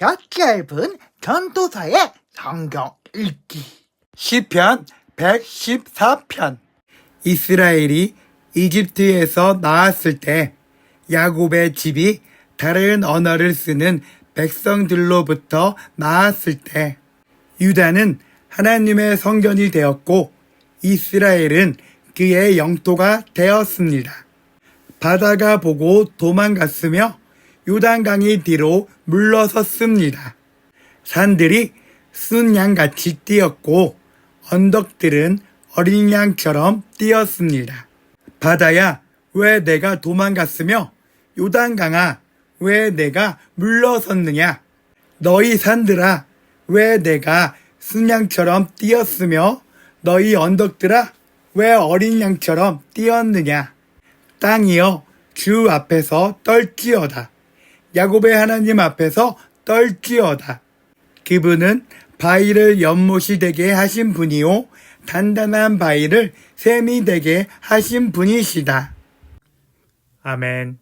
혀 짧은 전도사의 성경 읽기. 시편 114편 이스라엘이 이집트에서 나왔을 때 야곱의 집이 다른 언어를 쓰는 백성들로부터 나왔을 때 유다는 하나님의 성전이 되었고 이스라엘은 그의 영토가 되었습니다. 바다가 보고 도망갔으며 요단강이 뒤로 물러섰습니다. 산들이 순 양같이 뛰었고 언덕들은 어린 양처럼 뛰었습니다. 바다야 왜 내가 도망갔으며 요단강아 왜 내가 물러섰느냐 너희 산들아 왜 내가 순 양처럼 뛰었으며 너희 언덕들아 왜 어린 양처럼 뛰었느냐 땅이여 주 앞에서 떨지어다 야곱의 하나님 앞에서 떨지어다 그분은 바위를 연못이 되게 하신 분이요 단단한 바위를 샘이 되게 하신 분이시다. 아멘.